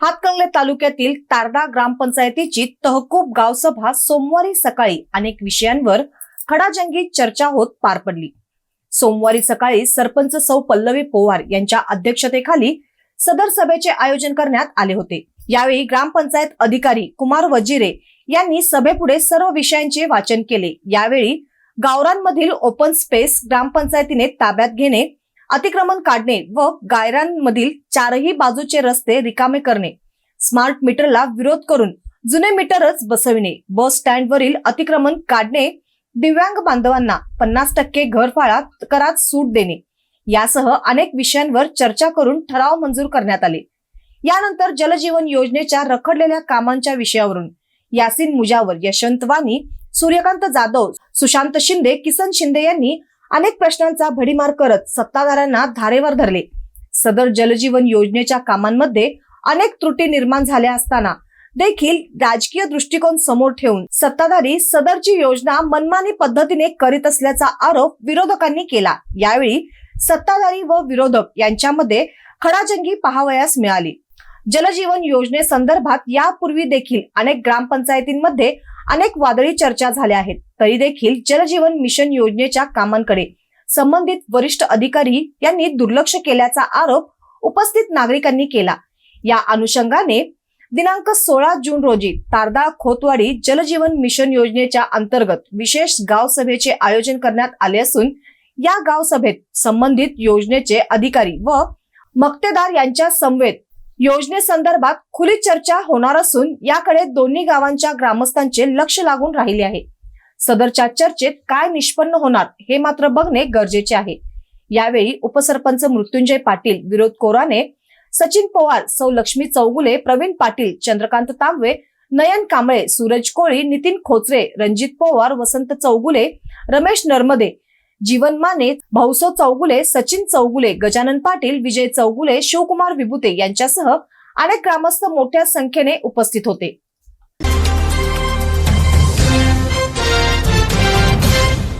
हातकंगले तालुक्यातील तारडा ग्रामपंचायतीची तहकूब गावसभा सोमवारी सकाळी अनेक विषयांवर खडाजंगी चर्चा होत पार पडली. सोमवारी सकाळी सरपंच सौ पल्लवी पोवार यांच्या अध्यक्षतेखाली सदर सभेचे आयोजन करण्यात आले होते. यावेळी ग्रामपंचायत अधिकारी कुमार वजिरे यांनी सभेपुढे सर्व विषयांचे वाचन केले. यावेळी गावरांमधील ओपन स्पेस ग्रामपंचायतीने ताब्यात घेणे अतिक्रमण काढणे व गायरांमधील चारही बाजूचे रस्ते रिकामे करणे. स्मार्ट मीटरला विरोध करून जुने मीटरच बसविणे. बस स्टँडवरील अतिक्रमण काढणे दिव्यांग बांधवांना पन्नास टक्के घरफाळा करात सूट देणे. यासह अनेक विषयांवर चर्चा करून ठराव मंजूर करण्यात आले. यानंतर जलजीवन योजनेच्या रखडलेल्या कामांच्या विषयावरून यासिन मुजावर यशवंत वाणी सूर्यकांत जाधव सुशांत शिंदे किसन शिंदे यांनी अनेक प्रश्नांचा भडीमार करत सत्ताधाऱ्यांना धारेवर धरले. सदर जलजीवन योजनेच्या कामांमध्ये अनेक त्रुटी निर्माण झाल्या असताना देखील राजकीय दृष्टिकोन समोर ठेवून सत्ताधारी सदरची योजना मनमानी पद्धतीने करीत असल्याचा आरोप विरोधकांनी केला. यावेळी सत्ताधारी व विरोधक यांच्यामध्ये खडाजंगी पाहावयास मिळाली. जलजीवन योजनेसंदर्भात यापूर्वी देखील अनेक ग्रामपंचायतींमध्ये अनेक वादळी चर्चा झाल्या आहेत. तरी देखील जलजीवन मिशन योजनेच्या कामांकडे संबंधित वरिष्ठ अधिकारी यांनी दुर्लक्ष केल्याचा आरोप उपस्थित नागरिकांनी केला. या अनुषंगाने दिनांक सोळा जून रोजी तारदाळ खोतवाडी जलजीवन मिशन योजनेच्या अंतर्गत विशेष गाव सभेचे आयोजन करण्यात आले असून या गाव सभेत संबंधित योजनेचे अधिकारी व मक्तेदार यांच्या समवेत योजनेसंदर्भात खुली चर्चा होणार असून याकडे दोन्ही गावांच्या ग्रामस्थांचे लक्ष लागून राहिले आहे. सदरच्या चर्चेत काय निष्पन्न होणार हे मात्र बघणे गरजेचे आहे. यावेळी उपसरपंच मृत्युंजय पाटील विरोध कोराने सचिन पवार सौ लक्ष्मी चौगुले प्रवीण पाटील चंद्रकांत तांबवे नयन कांबळे सूरज कोळी नितीन खोचरे रणजित पवार वसंत चौगुले रमेश नर्मदे जीवन माने भाऊसो चौगुले सचिन चौगुले गजानन पाटील विजय चौगुले शिवकुमार विभुते यांच्यासह अनेक ग्रामस्थ मोठ्या संख्येने उपस्थित होते.